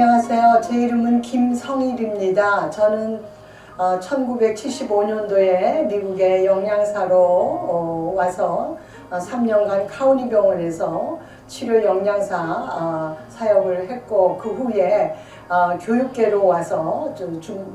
안녕하세요. 제 이름은 김성일입니다. 저는 어, 1975년도에 미국의 영양사로 어, 와서 어, 3년간 카우니 병원에서 치료 영양사 어, 사역을 했고 그 후에 어, 교육계로 와서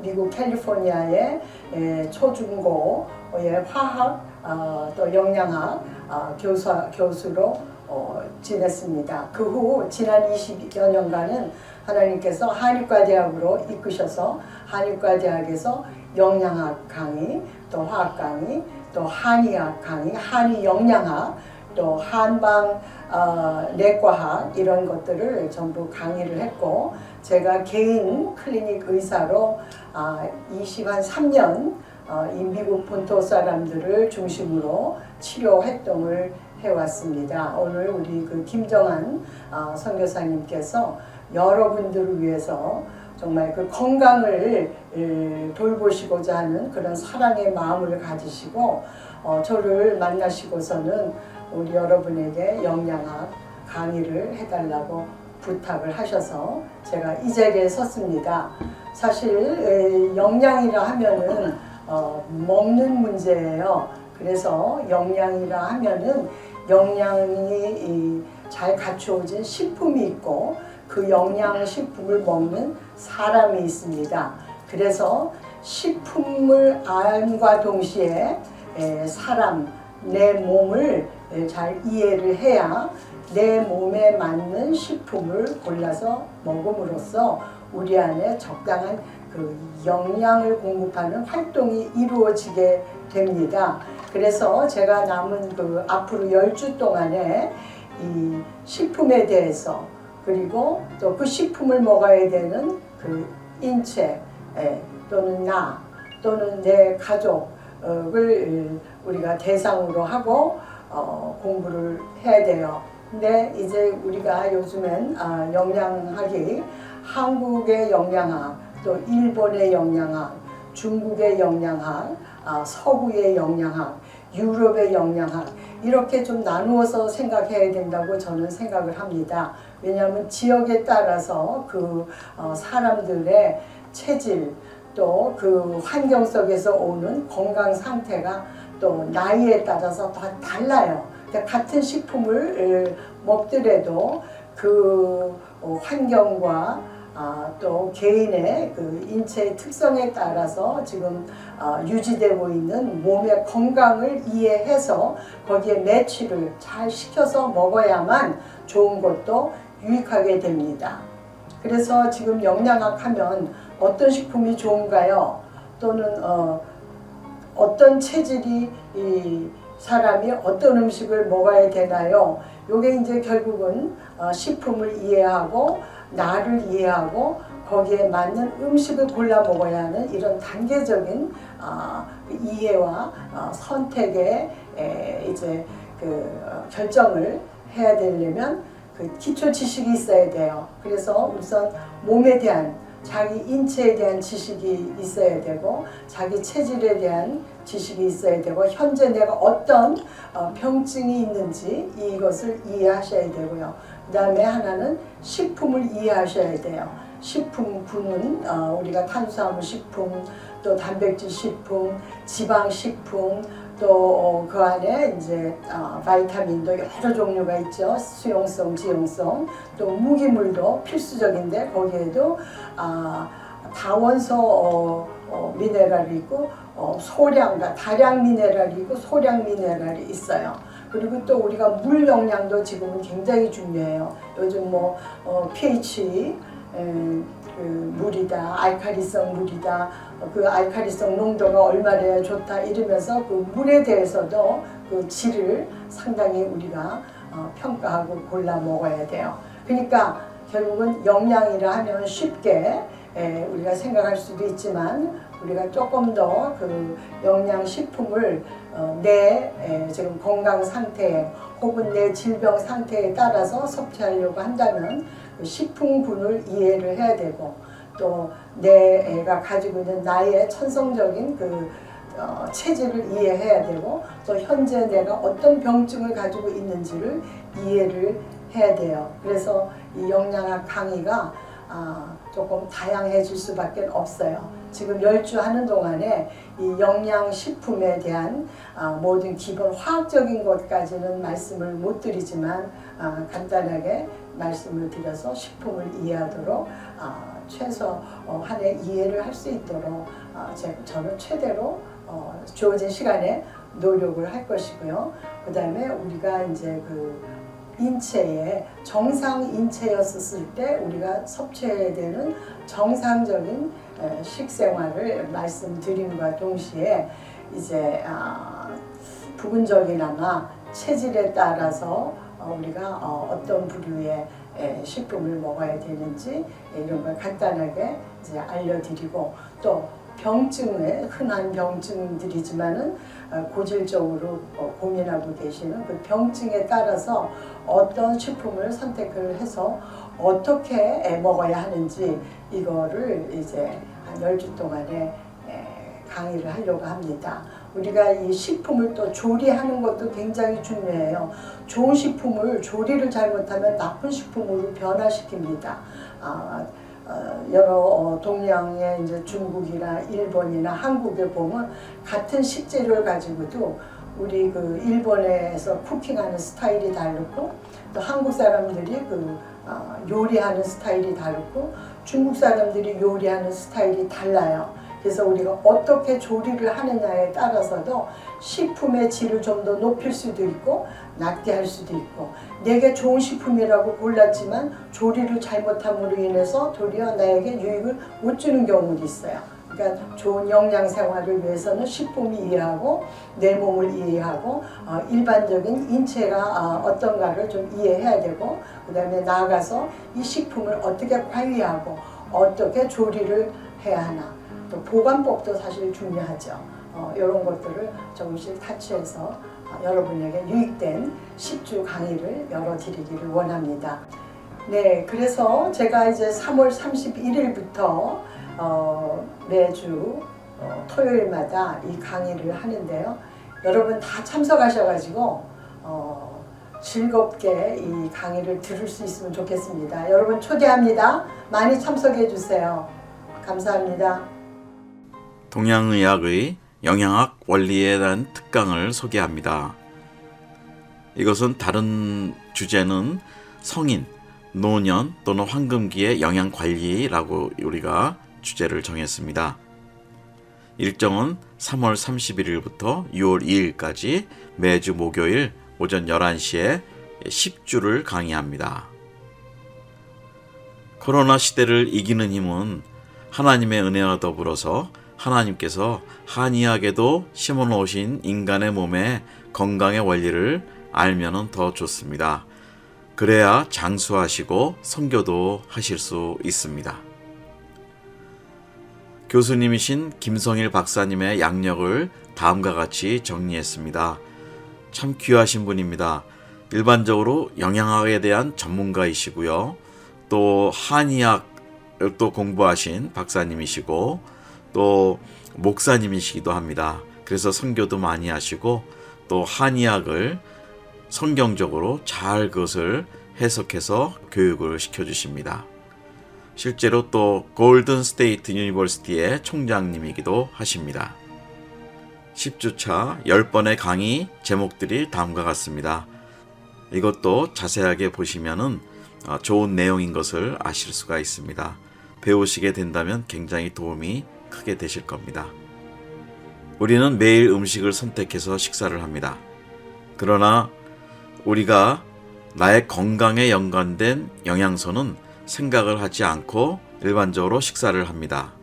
미국 캘리포니아의 예, 초중고의 화학 어, 또 영양학 어, 교수, 교수로 어, 지냈습니다. 그 후 지난 20여 년간은 하나님께서 한의과대학으로 이끄셔서 한의과대학에서 영양학 강의, 또 화학 강의, 또 한의학 강의, 한의 영양학, 또 한방 어, 내과학 이런 것들을 전부 강의를 했고 제가 개인 클리닉 의사로 아, 20한 3년 어, 이 미국 본토 사람들을 중심으로 치료 활동을 해왔습니다. 오늘 우리 그 김정한 어, 선교사님께서 여러분들을 위해서 정말 그 건강을 에, 돌보시고자 하는 그런 사랑의 마음을 가지시고 어, 저를 만나시고서는 우리 여러분에게 영양학 강의를 해달라고 부탁을 하셔서 제가 이 자리에 섰습니다. 사실 에, 영양이라 하면은 어, 먹는 문제예요. 그래서 영양이라 하면은 영양이 이, 잘 갖추어진 식품이 있고 그 영양 식품을 먹는 사람이 있습니다. 그래서 식품을 알과 동시에 에, 사람 내 몸을 에, 잘 이해를 해야 내 몸에 맞는 식품을 골라서 먹음으로써 우리 안에 적당한 그 영양을 공급하는 활동이 이루어지게 됩니다. 그래서 제가 남은 그 앞으로 열주 동안에 이 식품에 대해서 그리고 또 그 식품을 먹어야 되는 그 인체 에, 또는 나 또는 내 가족을 우리가 대상으로 하고 어, 공부를 해야 돼요. 근데 이제 우리가 요즘엔 아, 영양학이 한국의 영양학, 또 일본의 영양학, 중국의 영양학, 아, 서구의 영양학, 유럽의 영양학 이렇게 좀 나누어서 생각해야 된다고 저는 생각을 합니다. 왜냐하면 지역에 따라서 그 어, 사람들의 체질 또 그 환경 속에서 오는 건강 상태가 또 나이에 따라서 다 달라요. 같은 식품을 에, 먹더라도 그 어, 환경과 아, 또 개인의 그 인체의 특성에 따라서 지금 아, 유지되고 있는 몸의 건강을 이해해서 거기에 매치를 잘 시켜서 먹어야만 좋은 것도 유익하게 됩니다. 그래서 지금 영양학 하면 어떤 식품이 좋은가요? 또는 어, 어떤 체질이 이 사람이 어떤 음식을 먹어야 되나요? 요게 이제 결국은 어, 식품을 이해하고 나를 이해하고 거기에 맞는 음식을 골라 먹어야 하는 이런 단계적인 어, 이해와 어, 선택의 에, 이제 그 어, 결정을 해야 되려면 그 기초 지식이 있어야 돼요. 그래서 우선 몸에 대한 자기 인체에 대한 지식이 있어야 되고 자기 체질에 대한 지식이 있어야 되고 현재 내가 어떤 어, 병증이 있는지 이것을 이해하셔야 되고요. 그 다음에 하나는 식품을 이해하셔야 돼요. 식품군은 어, 우리가 탄수화물 식품, 또 단백질 식품, 지방 식품, 또 그 안에 이제 어, 바이타민도 여러 종류가 있죠. 수용성, 지용성, 또 무기물도 필수적인데 거기에도 아, 다원소 어, 어, 미네랄이 있고 어, 소량과 다량 미네랄이 있고 소량 미네랄이 있어요. 그리고 또 우리가 물 영양도 지금은 굉장히 중요해요. 요즘 뭐 어, pH 에, 그 물이다, 알칼리성 물이다, 어, 그 알칼리성 농도가 얼마나 좋다 이러면서 그 물에 대해서도 그 질을 상당히 우리가 어, 평가하고 골라 먹어야 돼요. 그러니까 결국은 영양이라 하면 쉽게 에, 우리가 생각할 수도 있지만 우리가 조금 더 그 영양 식품을 어, 내 에, 지금 건강 상태 혹은 내 질병 상태에 따라서 섭취하려고 한다면 그 식품군을 이해를 해야 되고 또 내 애가 가지고 있는 나의 천성적인 그 어, 체질을 이해해야 되고 또 현재 내가 어떤 병증을 가지고 있는지를 이해를 해야 돼요. 그래서 이 영양학 강의가 아, 조금 다양해질 수밖에 없어요. 지금 열 주 하는 동안에 이 영양식품에 대한 아, 모든 기본 화학적인 것까지는 말씀을 못 드리지만 아, 간단하게 말씀을 드려서 식품을 이해하도록 아, 최소 어, 한해 이해를 할 수 있도록 아, 제, 저는 최대로 어, 주어진 시간에 노력을 할 것이고요. 그 다음에 우리가 이제 그 인체에 정상 인체였었을 때 우리가 섭취해야 되는 정상적인 에, 식생활을 말씀드림과 동시에 이제 아, 부분적이나마 체질에 따라서 어, 우리가 어, 어떤 부류의 에, 식품을 먹어야 되는지 이런 걸 간단하게 이제 알려드리고 또 병증에 흔한 병증들이지만은 어, 고질적으로 어, 고민하고 계시는 그 병증에 따라서 어떤 식품을 선택을 해서 어떻게 에, 먹어야 하는지 이거를 이제 한 열 주 동안에 에, 강의를 하려고 합니다. 우리가 이 식품을 또 조리하는 것도 굉장히 중요해요. 좋은 식품을 조리를 잘못하면 나쁜 식품으로 변화시킵니다. 아, 어, 여러 어, 동양의 이제 중국이나 일본이나 한국에 보면 같은 식재료를 가지고도 우리 그 일본에서 쿠킹하는 스타일이 다르고 또 한국 사람들이 그 아, 요리하는 스타일이 다르고 중국 사람들이 요리하는 스타일이 달라요. 그래서 우리가 어떻게 조리를 하느냐에 따라서도 식품의 질을 좀 더 높일 수도 있고 낮게 할 수도 있고 내게 좋은 식품이라고 골랐지만 조리를 잘못함으로 인해서 도리어 나에게 유익을 못 주는 경우도 있어요. 그러니까 좋은 영양 생활을 위해서는 식품을 이해하고 내 몸을 이해하고 어, 일반적인 인체가 어, 어떤가를 좀 이해해야 되고 그다음에 나아가서 이 식품을 어떻게 관리하고 어떻게 조리를 해야 하나 또 보관법도 사실 중요하죠. 어, 이런 것들을 조금씩 타치해서 어, 여러분에게 유익된 10주 강의를 열어드리기를 원합니다. 네, 그래서 제가 이제 3월 31일부터 어, 매주 어, 토요일마다 이 강의를 하는데요. 여러분 다 참석하셔가지고 어, 즐겁게 이 강의를 들을 수 있으면 좋겠습니다. 여러분 초대합니다. 많이 참석해 주세요. 감사합니다. 동양의학의 영양학 원리에 대한 특강을 소개합니다. 이것은 다른 주제는 성인, 노년 또는 황금기의 영양 관리라고 우리가 주제를 정했습니다. 일정은 3월 31일부터 6월 2일까지 매주 목요일 오전 11시에 10주를 강의합니다. 코로나 시대를 이기는 힘은 하나님의 은혜와 더불어서 하나님께서 한의학에도 심어 놓으신 인간의 몸의 건강의 원리를 알면은 더 좋습니다. 그래야 장수하시고 선교도 하실 수 있습니다. 교수님이신 김성일 박사님의 양력을 다음과 같이 정리했습니다. 참 귀하신 분입니다. 일반적으로 영양학에 대한 전문가이시고요. 또 한의학 또 공부하신 박사님이시고 또 목사님이시기도 합니다. 그래서 선교도 많이 하시고 또 한의학을 성경적으로 잘 그것을 해석해서 교육을 시켜 주십니다. 실제로 또 골든 스테이트 유니버시티의 총장님이기도 하십니다. 10주차 10번의 강의 제목들이 다음과 같습니다. 이것도 자세하게 보시면은 어, 좋은 내용인 것을 아실 수가 있습니다. 배우시게 된다면 굉장히 도움이 크게 되실 겁니다. 우리는 매일 음식을 선택해서 식사를 합니다. 그러나 우리가 나의 건강에 연관된 영양소는 생각을 하지 않고 일반적으로 식사를 합니다.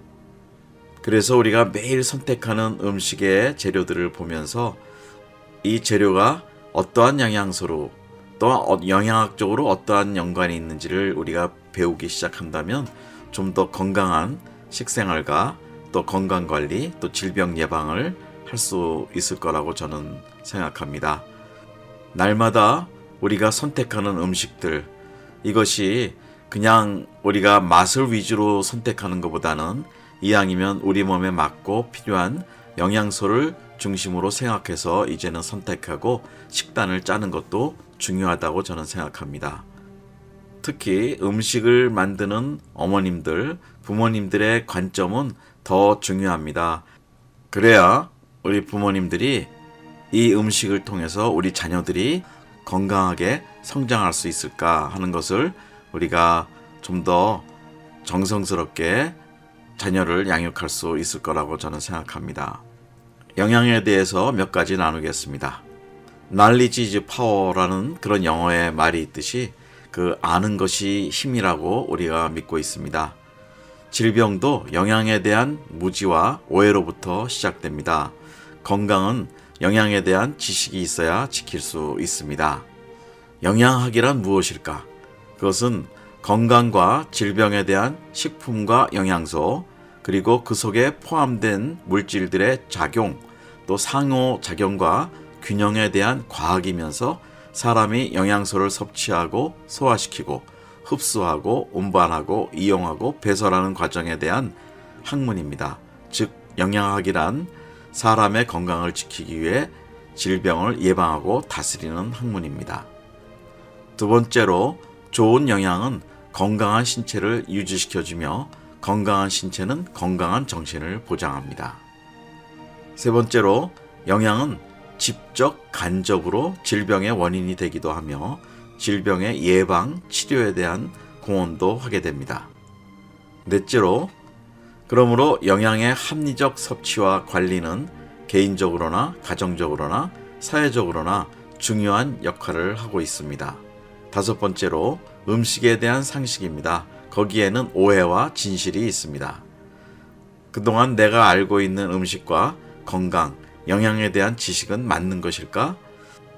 그래서 우리가 매일 선택하는 음식의 재료들을 보면서 이 재료가 어떠한 영양소로 또 영양학적으로 어떠한 연관이 있는지를 우리가 배우기 시작한다면 좀 더 건강한 식생활과 또 건강 관리 또 질병 예방을 할 수 있을 거라고 저는 생각합니다. 날마다 우리가 선택하는 음식들 이것이 그냥 우리가 맛을 위주로 선택하는 것보다는 이왕이면 우리 몸에 맞고 필요한 영양소를 중심으로 생각해서 이제는 선택하고 식단을 짜는 것도 중요하다고 저는 생각합니다. 특히 음식을 만드는 어머님들, 부모님들의 관점은 더 중요합니다. 그래야 우리 부모님들이 이 음식을 통해서 우리 자녀들이 건강하게 성장할 수 있을까 하는 것을 우리가 좀 더 정성스럽게 자녀를 양육할 수 있을 거라고 저는 생각합니다. 영양에 대해서 몇 가지 나누겠습니다. knowledge is power라는 그런 영어의 말이 있듯이 그 아는 것이 힘이라고 우리가 믿고 있습니다. 질병도 영양에 대한 무지와 오해로부터 시작됩니다. 건강은 영양에 대한 지식이 있어야 지킬 수 있습니다. 영양학이란 무엇일까? 그것은 건강과 질병에 대한 식품과 영양소, 그리고 그 속에 포함된 물질들의 작용, 또 상호 작용과 균형에 대한 과학이면서 사람이 영양소를 섭취하고 소화시키고 흡수하고 운반하고 이용하고 배설하는 과정에 대한 학문입니다. 즉 영양학이란 사람의 건강을 지키기 위해 질병을 예방하고 다스리는 학문입니다. 두 번째로 좋은 영양은 건강한 신체를 유지시켜주며 건강한 신체는 건강한 정신을 보장합니다. 세 번째로 영양은 직접 간접으로 질병의 원인이 되기도 하며 질병의 예방, 치료에 대한 공헌도 하게 됩니다. 넷째로 그러므로 영양의 합리적 섭취와 관리는 개인적으로나 가정적으로나 사회적으로나 중요한 역할을 하고 있습니다. 다섯 번째로 음식에 대한 상식입니다. 거기에는 오해와 진실이 있습니다. 그동안 내가 알고 있는 음식과 건강, 영양에 대한 지식은 맞는 것일까?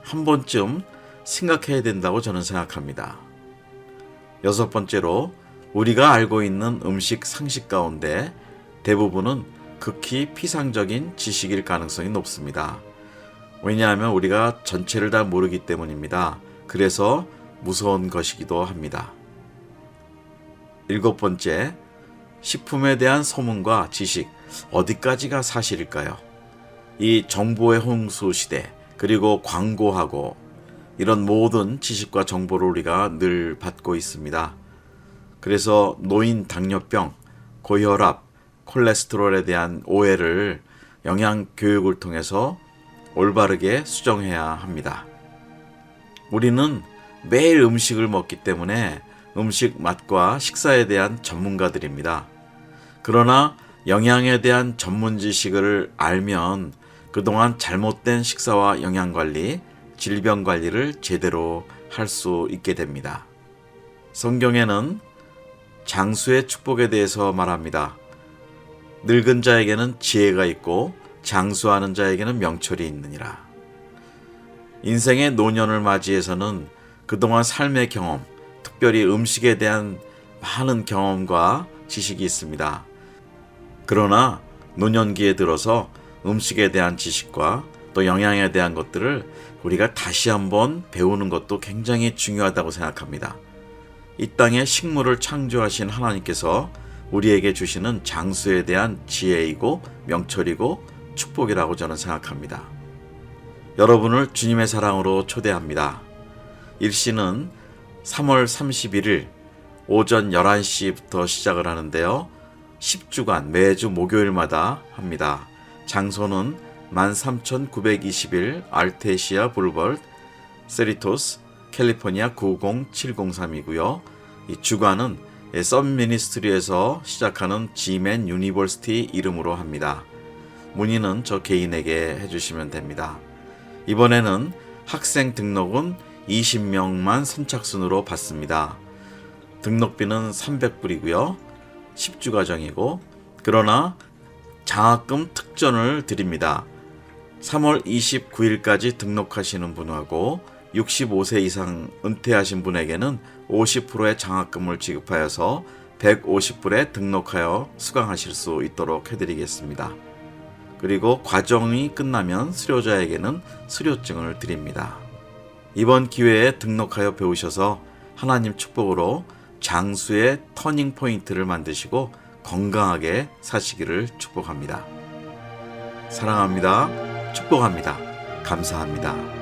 한 번쯤 생각해야 된다고 저는 생각합니다. 여섯 번째로 우리가 알고 있는 음식 상식 가운데 대부분은 극히 피상적인 지식일 가능성이 높습니다. 왜냐하면 우리가 전체를 다 모르기 때문입니다. 그래서 무서운 것이기도 합니다. 일곱 번째, 식품에 대한 소문과 지식, 어디까지가 사실일까요? 이 정보의 홍수 시대, 그리고 광고하고 이런 모든 지식과 정보를 우리가 늘 받고 있습니다. 그래서 노인 당뇨병, 고혈압, 콜레스테롤에 대한 오해를 영양 교육을 통해서 올바르게 수정해야 합니다. 우리는 매일 음식을 먹기 때문에 음식 맛과 식사에 대한 전문가들입니다. 그러나 영양에 대한 전문 지식을 알면 그동안 잘못된 식사와 영양 관리, 질병 관리를 제대로 할 수 있게 됩니다. 성경에는 장수의 축복에 대해서 말합니다. 늙은 자에게는 지혜가 있고 장수하는 자에게는 명철이 있느니라. 인생의 노년을 맞이해서는 그동안 삶의 경험, 특별히 음식에 대한 많은 경험과 지식이 있습니다. 그러나 노년기에 들어서 음식에 대한 지식과 또 영양에 대한 것들을 우리가 다시 한번 배우는 것도 굉장히 중요하다고 생각합니다. 이 땅에 식물을 창조하신 하나님께서 우리에게 주시는 장수에 대한 지혜이고 명철이고 축복이라고 저는 생각합니다. 여러분을 주님의 사랑으로 초대합니다. 일시는 3월 31일 오전 11시부터 시작을 하는데요. 10주간 매주 목요일마다 합니다. 장소는 13921 알테시아 불벌 세리토스 캘리포니아 90703이고요. 이 주관은 썸 미니스트리에서 시작하는 지맨 유니버시티 이름으로 합니다. 문의는 저 개인에게 해주시면 됩니다. 이번에는 학생 등록은 20명만 선착순으로 받습니다. 등록비는 300불이고요. 10주 과정이고 그러나 장학금 특전을 드립니다. 3월 29일까지 등록하시는 분하고 65세 이상 은퇴하신 분에게는 50%의 장학금을 지급하여서 150불에 등록하여 수강하실 수 있도록 해드리겠습니다. 그리고 과정이 끝나면 수료자에게는 수료증을 드립니다. 이번 기회에 등록하여 배우셔서 하나님 축복으로 장수의 터닝 포인트를 만드시고 건강하게 사시기를 축복합니다. 사랑합니다. 축복합니다. 감사합니다.